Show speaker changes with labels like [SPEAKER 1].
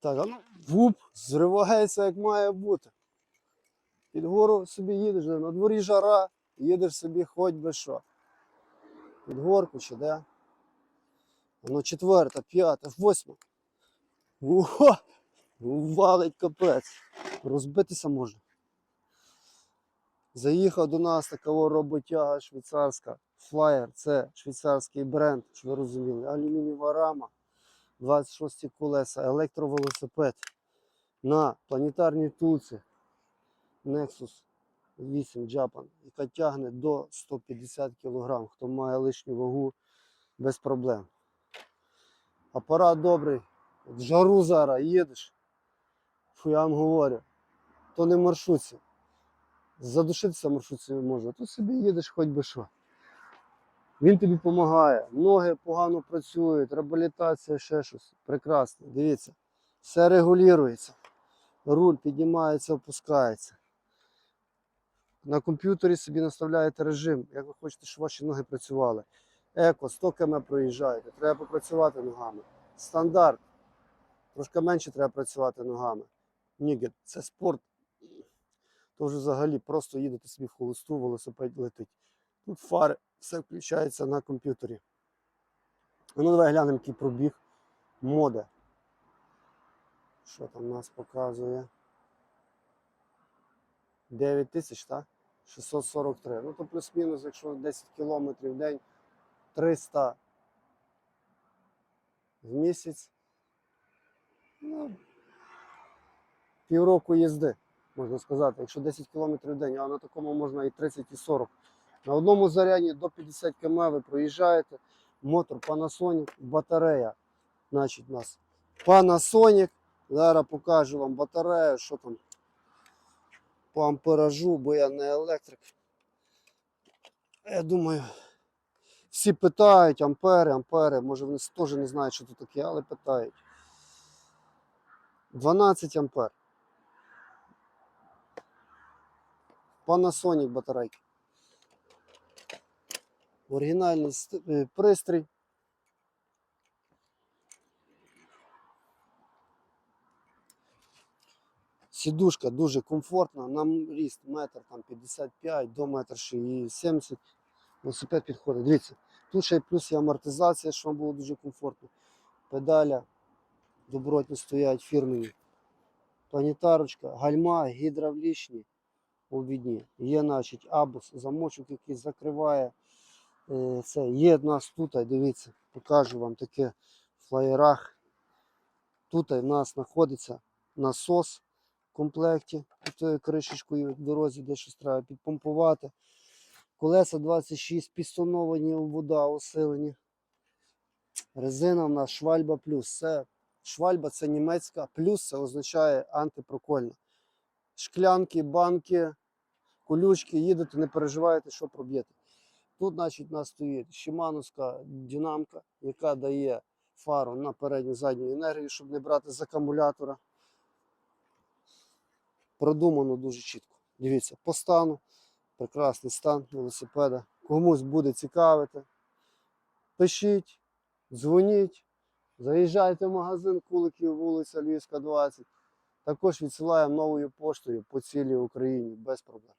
[SPEAKER 1] Так, а ну, вуп, зривається, як має бути. Під гору собі їдеш, на дворі жара, їдеш собі хоч би що. Під горку чи де? Воно четверта, п'ята, восьма. Ого! Валить капець. Розбитися можна. Заїхав до нас такого роботяга швейцарська. Flyer це швейцарський бренд, щоб ви розуміли. Алюмінієва рама, 26 колеса, електровелосипед на планетарній тулці Nexus 8 Japan, яка тягне до 150 кг. Хто має лишню вагу, без проблем. Апарат добрий. В жару зараз їдеш. Фу, я вам говорю, то не маршрутці. Задушитися маршрутці можна. Тут собі їдеш хоч би що. Він тобі допомагає. Ноги погано працюють, реабілітація, ще щось. Прекрасно. Дивіться. Все регулюється. Руль піднімається, опускається. На комп'ютері собі наставляєте режим, як ви хочете, щоб ваші ноги працювали. Еко, 100 км проїжджаєте, треба попрацювати ногами. Стандарт. Трошки менше треба працювати ногами. Нігет, це спорт. То вже взагалі просто їдете собі в холосту, велосипед летить. Тут фари, все включається на комп'ютері. Ну, давай глянемо, який пробіг мода. Що там нас показує? 9 тисяч, так? 643. Ну то плюс-мінус, якщо 10 кілометрів в день, 300 в місяць. Ну, півроку їзди, можна сказати. Якщо 10 кілометрів в день, а на такому можна і 30, і 40. На одному заряді до 50 км ви проїжджаєте. Мотор Panasonic, батарея. Значить, у нас Panasonic. Зараз покажу вам батарею, що там по амперажу, бо я не електрик. Я думаю, всі питають ампери, ампери. Може вони теж не знають, що це таке, але питають. 12 ампер. Panasonic батарейки. Оригінальний е, пристрій. Сідушка дуже комфортна, нам ріст метр там 55 до метр 70. Велосипед підходить. Дивіться, тут ще плюс є амортизація, що вам було дуже комфортно. Педаля добротні стоять фірмені. Планетарочка, гальма, гідравлічні обідні. Є, значить, абус, замочок, який закриває. Е, Це є в нас тут, дивіться, покажу вам таке в флаєрах. Тут в нас знаходиться насос в комплекті тою кришечкою в дорозі, де треба підпомпувати. Колеса 26, пістоновані вода усилені. Резина в нас швальба плюс. Це, швальба це німецька, плюс це означає антипрокольна. Шклянки, банки, колючки, їдете, не переживаєте, що проб'єте. Тут, значить, у нас стоїть Шимановська динамка, яка дає фару на передню задню енергію, щоб не брати з акумулятора. Продумано дуже чітко. Дивіться, по стану. Прекрасний стан велосипеда. Комусь буде цікавити. Пишіть, дзвоніть, заїжджайте в магазин Куликів, вулиця Львівська, 20. Також відсилаємо новою поштою по цілій Україні без проблем.